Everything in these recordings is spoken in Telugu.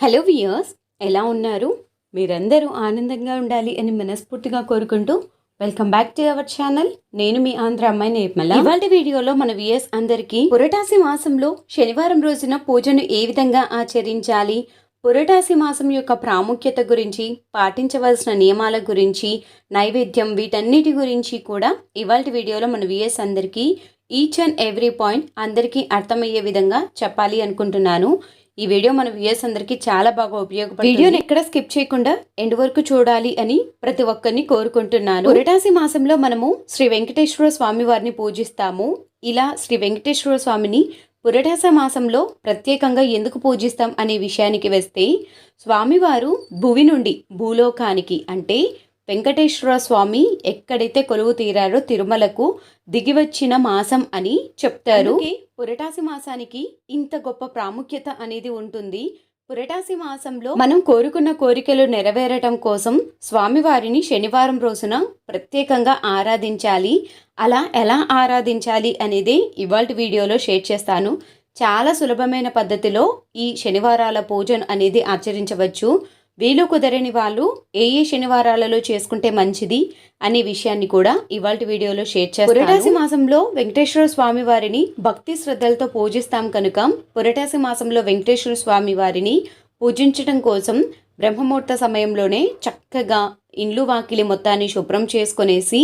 హలో వియర్స్ ఎలా ఉన్నారు? మీరందరూ ఆనందంగా ఉండాలి అని మనస్ఫూర్తిగా కోరుకుంటూ welcome back to our channel నేను మీ ఆంధ్ర అమ్మాయి నిర్మల. ఇవాళ వీడియోలో మన వియర్స్ అందరికీ పురటాసి మాసంలో శనివారం రోజున పూజను ఏ విధంగా ఆచరించాలి పురటాసి మాసం యొక్క ప్రాముఖ్యత గురించి పాటించవలసిన నియమాల గురించి నైవేద్యం వీటన్నిటి గురించి కూడా ఇవాళ వీడియోలో మన విఎస్ అందరికీ ఈచ్ అండ్ ఎవ్రీ పాయింట్ అందరికీ అర్థమయ్యే విధంగా చెప్పాలి అనుకుంటున్నాను. ఈ వీడియో మన వ్యూయర్స్ అందరికీ చాలా బాగా ఉపయోగపడుతుంది. వీడియోని ఎక్కడ స్కిప్ చేయకుండా ఎండ్ వరకు చూడాలి అని ప్రతి ఒక్కరిని కోరుకుంటున్నాను. పురటాసి మాసంలో మనము శ్రీ వెంకటేశ్వర స్వామి వారిని పూజిస్తాము. ఇలా శ్రీ వెంకటేశ్వర స్వామిని పురటాస మాసంలో ప్రత్యేకంగా ఎందుకు పూజిస్తాం అనే విషయానికి వస్తే స్వామివారు భువి నుండి భూలోకానికి అంటే వెంకటేశ్వర స్వామి ఎక్కడైతే కొలువు తీరారో తిరుమలకు దిగివచ్చిన మాసం అని చెప్తారు. పురటాసి మాసానికి ఇంత గొప్ప ప్రాముఖ్యత అనేది ఉంటుంది. పురటాసి మాసంలో మనం కోరుకున్న కోరికలు నెరవేరటం కోసం స్వామివారిని శనివారం రోజున ప్రత్యేకంగా ఆరాధించాలి. అలా ఎలా ఆరాధించాలి అనేది ఇవాళ వీడియోలో షేర్ చేస్తాను. చాలా సులభమైన పద్ధతిలో ఈ శనివారాల పూజను అనేది ఆచరించవచ్చు. వీలు కుదరని వాళ్ళు ఏ ఏ శనివారాలలో చేసుకుంటే మంచిది అనే విషయాన్ని కూడా ఇవాళ వీడియోలో షేర్ చేస్తాను. పురటాసి మాసంలో వెంకటేశ్వర స్వామి వారిని భక్తి శ్రద్ధలతో పూజిస్తాం కనుక పురటాసి మాసంలో వెంకటేశ్వర స్వామి వారిని పూజించడం కోసం బ్రహ్మముహూర్త సమయంలోనే చక్కగా ఇండ్లు వాకిలి మొత్తాన్ని శుభ్రం చేసుకునేసి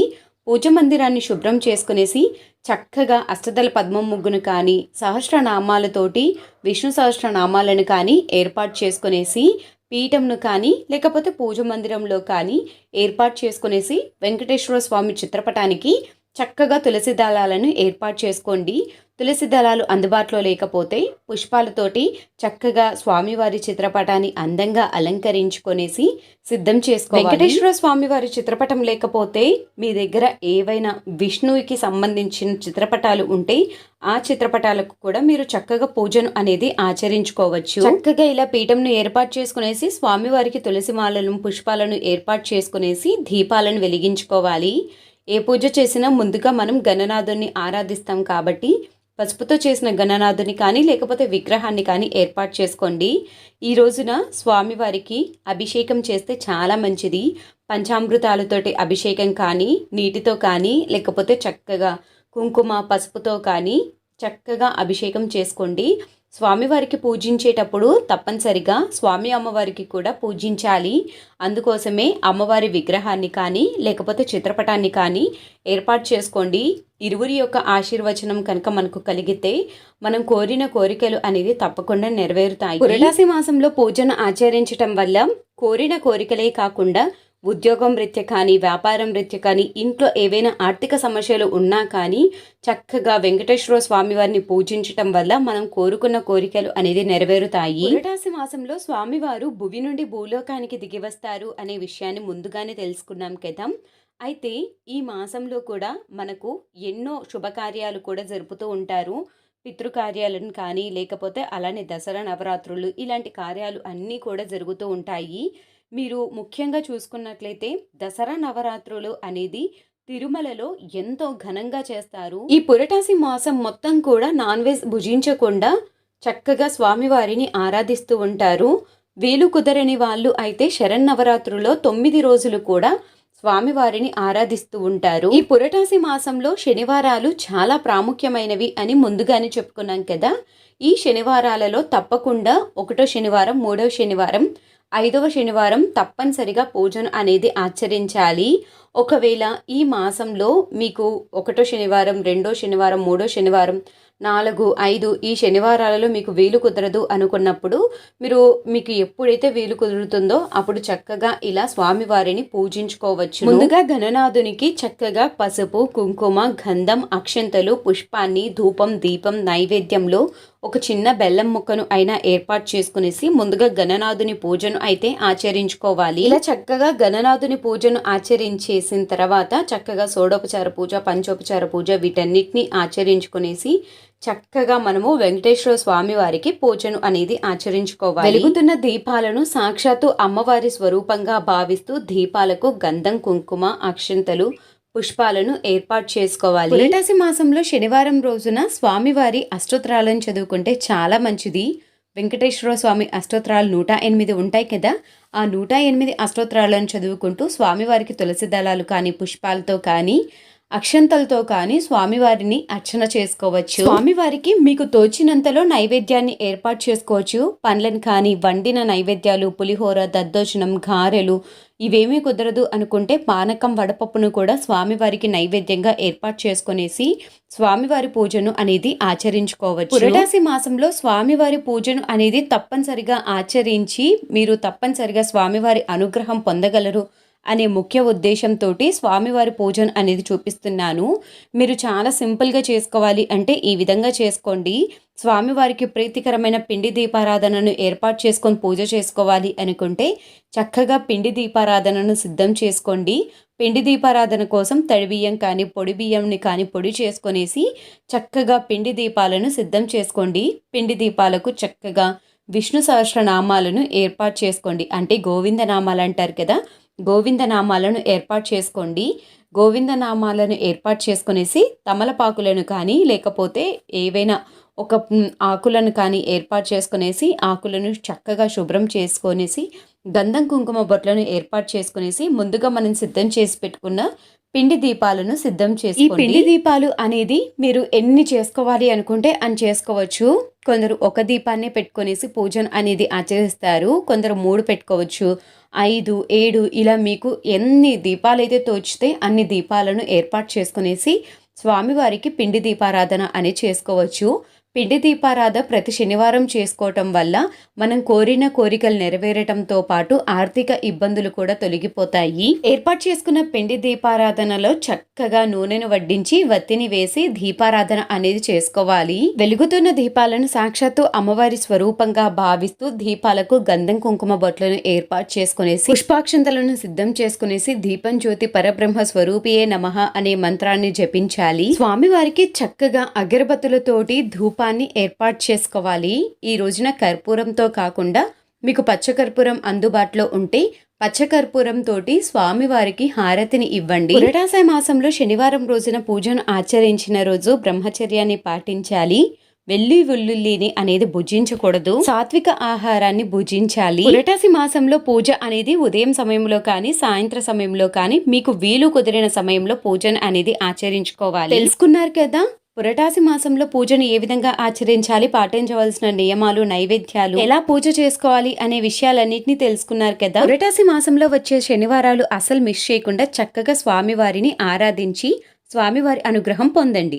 పూజ మందిరాన్ని శుభ్రం చేసుకునేసి చక్కగా అష్టదల పద్మం ముగ్గును కానీ సహస్రనామాలతోటి విష్ణు సహస్రనామాలను కానీ ఏర్పాటు చేసుకునేసి పీఠంను కానీ లేకపోతే పూజ మందిరంలో కానీ ఏర్పాటు చేసుకునేసి వెంకటేశ్వర స్వామి చిత్రపటానికి చక్కగా తులసి దళాలను ఏర్పాటు చేసుకోండి. తులసి దళాలు అందుబాటులో లేకపోతే పుష్పాలతోటి చక్కగా స్వామివారి చిత్రపటాన్ని అందంగా అలంకరించుకొనేసి సిద్ధం చేసుకోవాలి. వెంకటేశ్వర స్వామివారి చిత్రపటం లేకపోతే మీ దగ్గర ఏవైనా విష్ణువుకి సంబంధించిన చిత్రపటాలు ఉంటే ఆ చిత్రపటాలకు కూడా మీరు చక్కగా పూజను అనేది ఆచరించుకోవచ్చు. చక్కగా ఇలా పీఠంను ఏర్పాటు చేసుకునేసి స్వామివారికి తులసి మాలను పుష్పాలను ఏర్పాటు చేసుకునేసి దీపాలను వెలిగించుకోవాలి. ఏ పూజ చేసినా ముందుగా మనం గణనాథుని ఆరాధిస్తాం కాబట్టి పసుపుతో చేసిన గణనాథుని కానీ లేకపోతే విగ్రహాన్ని కానీ ఏర్పాటు చేసుకోండి. ఈ రోజున స్వామివారికి అభిషేకం చేస్తే చాలా మంచిది. పంచామృతాలతోటి అభిషేకం కానీ నీటితో కానీ లేకపోతే చక్కగా కుంకుమ పసుపుతో కానీ చక్కగా అభిషేకం చేసుకోండి. స్వామివారికి పూజించేటప్పుడు తప్పనిసరిగా స్వామి అమ్మవారికి కూడా పూజించాలి. అందుకోసమే అమ్మవారి విగ్రహాన్ని కానీ లేకపోతే చిత్రపటాన్ని కానీ ఏర్పాటు చేసుకోండి. ఇరువురి యొక్క ఆశీర్వచనం కనుక మనకు కలిగితే మనం కోరిన కోరికలు అనేది తప్పకుండా నెరవేరుతాయి. పురటాసి మాసంలో పూజను ఆచరించటం వల్ల కోరిన కోరికలే కాకుండా ఉద్యోగం రీత్యా కానీ వ్యాపారం రీత్యా కానీ ఇంట్లో ఏవైనా ఆర్థిక సమస్యలు ఉన్నా కానీ చక్కగా వెంకటేశ్వర స్వామి వారిని పూజించటం వల్ల మనం కోరుకున్న కోరికలు అనేది నెరవేరుతాయి. పురటాసి మాసంలో స్వామివారు భువి నుండి భూలోకానికి దిగి వస్తారు అనే విషయాన్ని ముందుగానే తెలుసుకున్నాం కదా. అయితే ఈ మాసంలో కూడా మనకు ఎన్నో శుభకార్యాలు కూడా జరుపుతూ ఉంటారు. పితృకార్యాలను కానీ లేకపోతే అలానే దసరా నవరాత్రులు ఇలాంటి కార్యాలు అన్నీ కూడా జరుగుతూ ఉంటాయి. మీరు ముఖ్యంగా చూసుకున్నట్లయితే దసరా నవరాత్రులు అనేది తిరుమలలో ఎంతో ఘనంగా చేస్తారు. ఈ పురటాసి మాసం మొత్తం కూడా నాన్ వెజ్ భుజించకుండా చక్కగా స్వామివారిని ఆరాధిస్తూ ఉంటారు. వీలు కుదరని వాళ్ళు అయితే శరన్నవరాత్రులో తొమ్మిది రోజులు కూడా స్వామివారిని ఆరాధిస్తూ ఉంటారు. ఈ పురటాసి మాసంలో శనివారాలు చాలా ప్రాముఖ్యమైనవి అని ముందుగానే చెప్పుకున్నాం కదా. ఈ శనివారాలలో తప్పకుండా ఒకటో శనివారం మూడో శనివారం ఐదవ శనివారం తప్పనిసరిగా పూజను అనేది ఆచరించాలి. ఒకవేళ ఈ మాసంలో మీకు ఒకటో శనివారం రెండో శనివారం మూడో శనివారం నాలుగు ఐదు ఈ శనివారాలలో మీకు వీలు కుదరదు అనుకున్నప్పుడు మీరు మీకు ఎప్పుడైతే వీలు కుదురుతుందో అప్పుడు చక్కగా ఇలా స్వామివారిని పూజించుకోవచ్చు. ముందుగా గణనాథునికి చక్కగా పసుపు కుంకుమ గంధం అక్షంతలు పుష్పాన్ని ధూపం దీపం నైవేద్యంలో ఒక చిన్న బెల్లం ముక్కను అయినా ఏర్పాటు చేసుకునేసి ముందుగా గణనాథుని పూజను అయితే ఆచరించుకోవాలి. ఇలా చక్కగా గణనాథుని పూజను ఆచరించేసిన తర్వాత చక్కగా సోడోపచార పూజ పంచోపచార పూజ వీటన్నిటిని ఆచరించుకునేసి చక్కగా మనము వెంకటేశ్వర స్వామి వారికి పూజను అనేది ఆచరించుకోవాలి. వెలుగుతున్న దీపాలను సాక్షాత్తు అమ్మవారి స్వరూపంగా భావిస్తూ దీపాలకు గంధం కుంకుమ అక్షంతలు పుష్పాలను ఏర్పాటు చేసుకోవాలి. పురటాసి మాసంలో శనివారం రోజున స్వామివారి అష్టోత్తరాలను చదువుకుంటే చాలా మంచిది. వెంకటేశ్వర స్వామి అష్టోత్తరాలు నూట ఎనిమిది ఉంటాయి కదా. ఆ నూట ఎనిమిది అష్టోత్తరాలను చదువుకుంటూ స్వామివారికి తులసి దళాలు కానీ పుష్పాలతో కానీ అక్షంతలతో కానీ స్వామివారిని అర్చన చేసుకోవచ్చు. స్వామివారికి మీకు తోచినంతలో నైవేద్యాన్ని ఏర్పాటు చేసుకోవచ్చు. పండ్లను కానీ వండిన నైవేద్యాలు పులిహోర దద్దోజనం గారెలు ఇవేమీ కుదరదు అనుకుంటే పానకం వడపప్పును కూడా స్వామివారికి నైవేద్యంగా ఏర్పాటు చేసుకునేసి స్వామివారి పూజను అనేది ఆచరించుకోవచ్చు. పురటాసి మాసంలో స్వామివారి పూజను అనేది తప్పనిసరిగా ఆచరించి మీరు తప్పనిసరిగా స్వామివారి అనుగ్రహం పొందగలరు. అనే ముఖ్య ఉద్దేశంతో స్వామివారి పూజన్ అనేది చూపిస్తున్నాను. మీరు చాలా సింపుల్గా చేసుకోవాలి అంటే ఈ విధంగా చేసుకోండి. స్వామివారికి ప్రీతికరమైన పిండి దీపారాధనను ఏర్పాటు చేసుకొని పూజ చేసుకోవాలి అనుకుంటే చక్కగా పిండి దీపారాధనను సిద్ధం చేసుకోండి. పిండి దీపారాధన కోసం తడి బియ్యం కానీ పొడి బియ్యంని కానీ పొడి చేసుకొనేసి చక్కగా పిండి దీపాలను సిద్ధం చేసుకోండి. పిండి దీపాలకు చక్కగా విష్ణు సహస్రనామాలను ఏర్పాటు చేసుకోండి. అంటే గోవింద నామాలు అంటారు కదా గోవిందనామాలను ఏర్పాటు చేసుకోండి. గోవిందనామాలను ఏర్పాటు చేసుకునేసి తమలపాకులను కానీ లేకపోతే ఏవైనా ఒక ఆకులను కానీ ఏర్పాటు చేసుకునేసి ఆకులను చక్కగా శుభ్రం చేసుకొనేసి గంధం కుంకుమ బొట్లను ఏర్పాటు చేసుకునేసి ముందుగా మనం సిద్ధం చేసి పెట్టుకున్న పిండి దీపాలను సిద్ధం చేసి ఈ పిండి దీపాలు అనేది మీరు ఎన్ని చేసుకోవాలి అనుకుంటే అని చేసుకోవచ్చు. కొందరు ఒక దీపాన్ని పెట్టుకొనేసి పూజను అనేది ఆచరిస్తారు. కొందరు మూడు పెట్టుకోవచ్చు. ఐదు ఏడు ఇలా మీకు ఎన్ని దీపాలు అయితే తోచితే అన్ని దీపాలను ఏర్పాటు చేసుకునేసి స్వామివారికి పిండి దీపారాధన అని చేసుకోవచ్చు. పిండి దీపారాధన ప్రతి శనివారం చేసుకోవటం వల్ల మనం కోరిన కోరికలు నెరవేరటంతో పాటు ఆర్థిక ఇబ్బందులు కూడా తొలగిపోతాయి. ఏర్పాటు చేసుకున్న పిండి దీపారాధనలో చక్కగా నూనెను వడ్డించి వత్తిని వేసి దీపారాధన అనేది చేసుకోవాలి. వెలుగుతున్న దీపాలను సాక్షాత్తు అమ్మవారి స్వరూపంగా భావిస్తూ దీపాలకు గంధం కుంకుమ బొట్లను ఏర్పాటు చేసుకునేసి పుష్పాక్షంతలను సిద్ధం చేసుకునేసి దీపం జ్యోతి పరబ్రహ్మ స్వరూపియే నమః అనే మంత్రాన్ని జపించాలి. స్వామివారికి చక్కగా అగరబత్తులతోటి ధూపాన్ని ఏర్పాటు చేసుకోవాలి. ఈ రోజున కర్పూరంతో కాకుండా మీకు పచ్చకర్పూరం అందుబాటులో ఉంటే పచ్చకర్పూరం తోటి స్వామివారికి హారతిని ఇవ్వండి. పురటాసాయ మాసంలో శనివారం రోజున పూజను ఆచరించిన రోజు బ్రహ్మచర్యాన్ని పాటించాలి. వెల్లి వెల్లుల్లిని అనేది భుజించకూడదు. సాత్విక ఆహారాన్ని భుజించాలి. పురటాసి మాసంలో పూజ అనేది ఉదయం సమయంలో కానీ సాయంత్ర సమయంలో కానీ మీకు వీలు కుదిరిన సమయంలో పూజను అనేది ఆచరించుకోవాలి. తెలుసుకున్నారు కదా? పురటాసి మాసంలో పూజను ఏ విధంగా ఆచరించాలి పాటించవలసిన నియమాలు నైవేద్యాలు ఎలా పూజ చేసుకోవాలి అనే విషయాలన్నింటినీ తెలుసుకున్నారు కదా. పురటాసి మాసంలో వచ్చే శనివారాలు అసలు మిస్ చేయకుండా చక్కగా స్వామివారిని ఆరాధించి స్వామివారి అనుగ్రహం పొందండి.